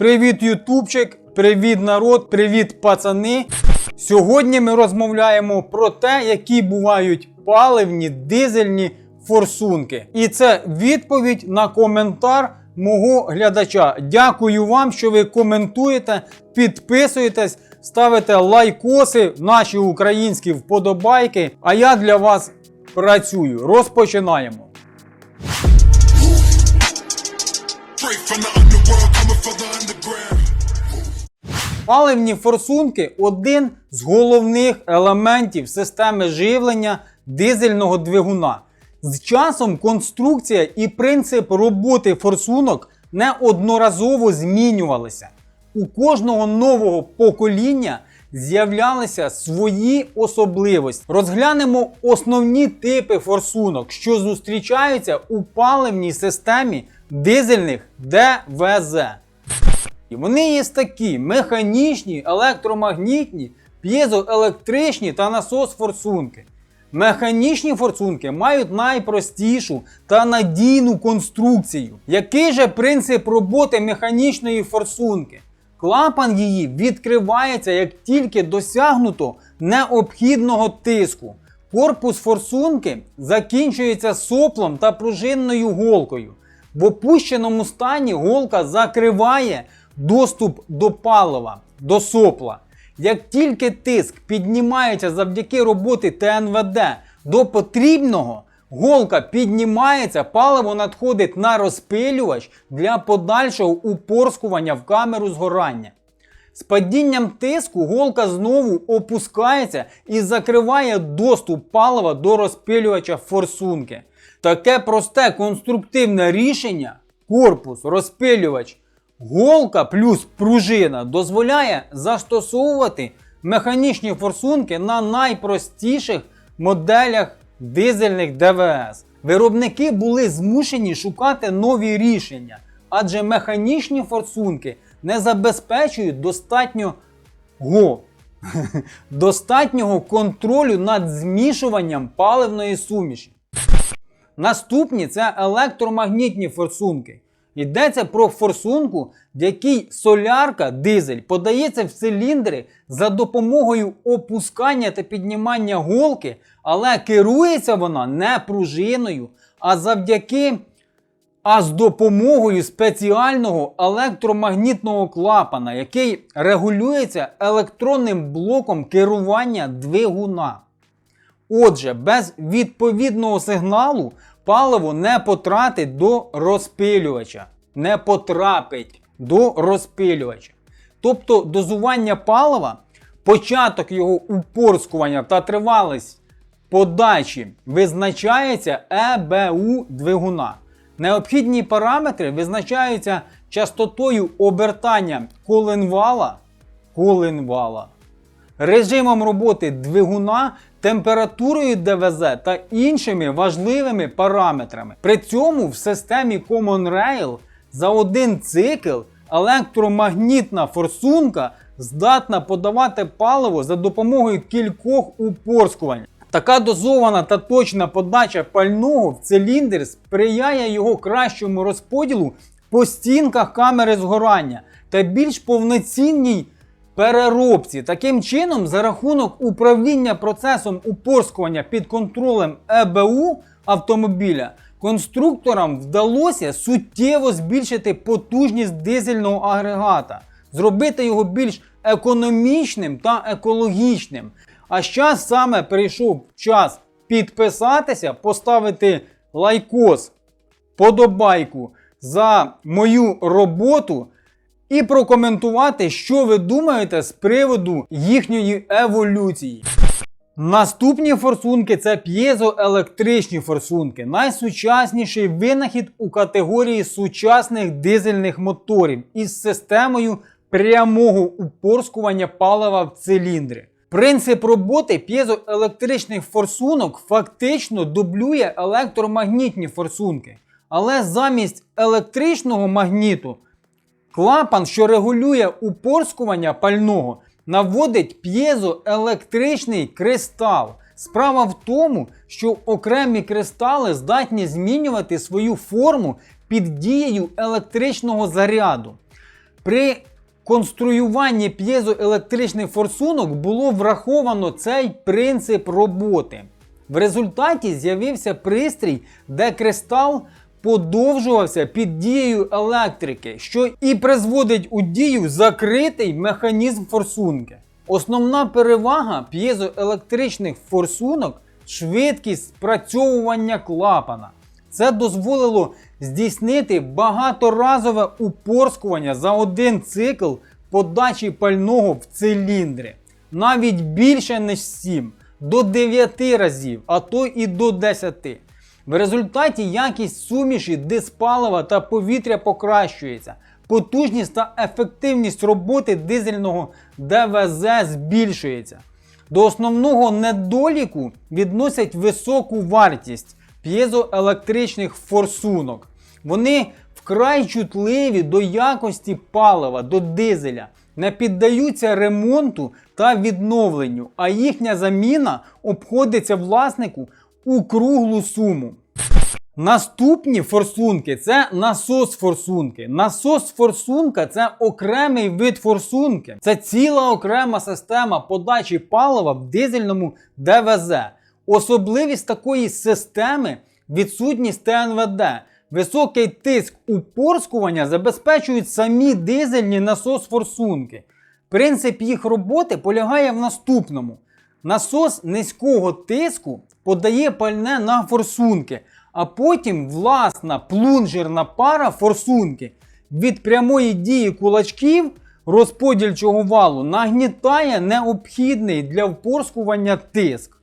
Привіт, ютубчик, привіт, народ, привіт, пацани. Сьогодні ми розмовляємо про те, які бувають паливні дизельні форсунки. І це відповідь на коментар мого глядача. Дякую вам, що ви коментуєте, підписуєтесь, ставите лайкоси, наші українські вподобайки. А я для вас працюю. Розпочинаємо. From the Паливні форсунки один з головних елементів системи живлення дизельного двигуна. З часом конструкція і принцип роботи форсунок неодноразово змінювалися. У кожного нового покоління з'являлися свої особливості. Розглянемо основні типи форсунок, що зустрічаються у паливній системі дизельних ДВЗ. І вони є такі механічні, електромагнітні, п'єзоелектричні та насос форсунки. Механічні форсунки мають найпростішу та надійну конструкцію. Який же принцип роботи механічної форсунки? Клапан її відкривається як тільки досягнуто необхідного тиску. Корпус форсунки закінчується соплом та пружинною голкою. В опущеному стані голка закриває доступ до палива, до сопла. Як тільки тиск піднімається завдяки роботи ТНВД до потрібного, голка піднімається, паливо надходить на розпилювач для подальшого упорскування в камеру згорання. З падінням тиску голка знову опускається і закриває доступ палива до розпилювача форсунки. Таке просте конструктивне рішення, корпус, розпилювач, голка плюс пружина дозволяє застосовувати механічні форсунки на найпростіших моделях дизельних ДВС. Виробники були змушені шукати нові рішення, адже механічні форсунки не забезпечують достатньо го, достатнього контролю над змішуванням паливної суміші. Наступні це електромагнітні форсунки. Йдеться про форсунку, в якій солярка дизель подається в циліндри за допомогою опускання та піднімання голки, але керується вона не пружиною, а завдяки а з допомогою спеціального електромагнітного клапана, який регулюється електронним блоком керування двигуна. Отже, без відповідного сигналу паливо не потратить до розпилювача. Не потрапить до розпилювача. Тобто дозування палива, початок його упорскування та тривалість подачі визначається ЕБУ двигуна. Необхідні параметри визначаються частотою обертання коленвала, коленвала режимом роботи двигуна, температурою ДВЗ та іншими важливими параметрами. При цьому в системі Common Rail за один цикл електромагнітна форсунка здатна подавати паливо за допомогою кількох упорскувань. Така дозована та точна подача пального в циліндр сприяє його кращому розподілу по стінках камери згорання та більш повноцінній переробці. Таким чином, за рахунок управління процесом упорскування під контролем ЕБУ автомобіля, конструкторам вдалося суттєво збільшити потужність дизельного агрегата, зробити його більш економічним та екологічним. А зараз саме прийшов час підписатися, поставити лайкос, подобайку за мою роботу і прокоментувати, що ви думаєте з приводу їхньої еволюції. Наступні форсунки це п'єзоелектричні форсунки, найсучасніший винахід у категорії сучасних дизельних моторів із системою прямого упорскування палива в циліндри. Принцип роботи п'єзоелектричних форсунок фактично дублює електромагнітні форсунки, але замість електричного магніту Клапан, що регулює упорскування пального, наводить п'єзоелектричний кристал. Справа в тому, що окремі кристали здатні змінювати свою форму під дією електричного заряду. При конструюванні п'єзоелектричних форсунок було враховано цей принцип роботи. В результаті з'явився пристрій, де кристал подовжувався під дією електрики, що і призводить у дію закритий механізм форсунки. Основна перевага п'єзоелектричних форсунок швидкість спрацьовування клапана. Це дозволило здійснити багаторазове упорскування за один цикл подачі пального в циліндри. Навіть більше ніж 7, до 9 разів, а то і до 10. В результаті якість суміші диспалива та повітря покращується. Потужність та ефективність роботи дизельного ДВЗ збільшується. До основного недоліку відносять високу вартість п'єзоелектричних форсунок. Вони вкрай чутливі до якості палива, до дизеля, не піддаються ремонту та відновленню, а їхня заміна обходиться власнику у круглу суму. Наступні форсунки це насос форсунки. Насос форсунка це окремий вид форсунки. Це ціла окрема система подачі палива в дизельному ДВЗ. Особливість такої системи відсутність ТНВД. Високий тиск упорскування забезпечують самі дизельні насос форсунки. Принцип їх роботи полягає в наступному: насос низького тиску подає пальне на форсунки, а потім власна плунжерна пара форсунки від прямої дії кулачків розподільчого валу нагнітає необхідний для впорскування тиск.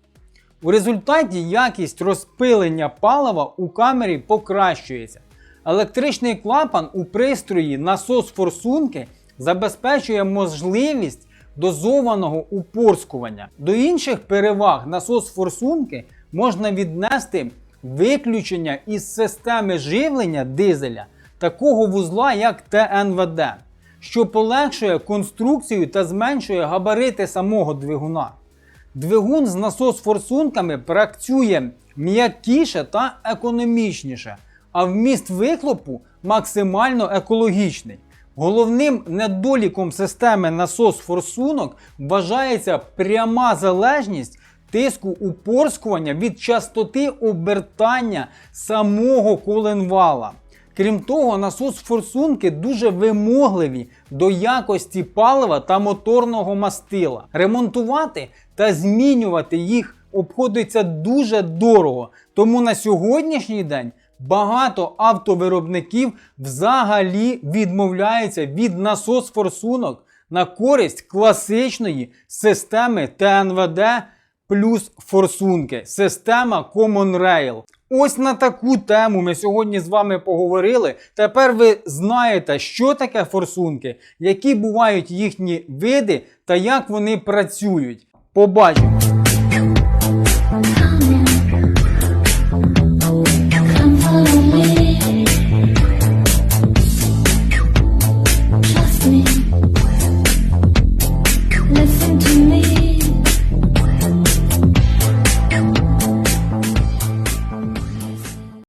У результаті якість розпилення палива у камері покращується. Електричний клапан у пристрої насос форсунки забезпечує можливість дозованого упорскування. До інших переваг насос форсунки можна віднести виключення із системи живлення дизеля такого вузла, як ТНВД, що полегшує конструкцію та зменшує габарити самого двигуна. Двигун з насос-форсунками працює м'якіше та економічніше, а вміст вихлопу максимально екологічний. Головним недоліком системи насос-форсунок вважається пряма залежність тиску упорскування від частоти обертання самого коленвала. Крім того, насос форсунки дуже вимогливі до якості палива та моторного мастила. Ремонтувати та змінювати їх обходиться дуже дорого. Тому на сьогоднішній день багато автовиробників взагалі відмовляються від насос форсунок на користь класичної системи ТНВД плюс форсунки, система Common Rail. Ось на таку тему ми сьогодні з вами поговорили. Тепер ви знаєте, що таке форсунки, які бувають їхні види та як вони працюють. Побачимо!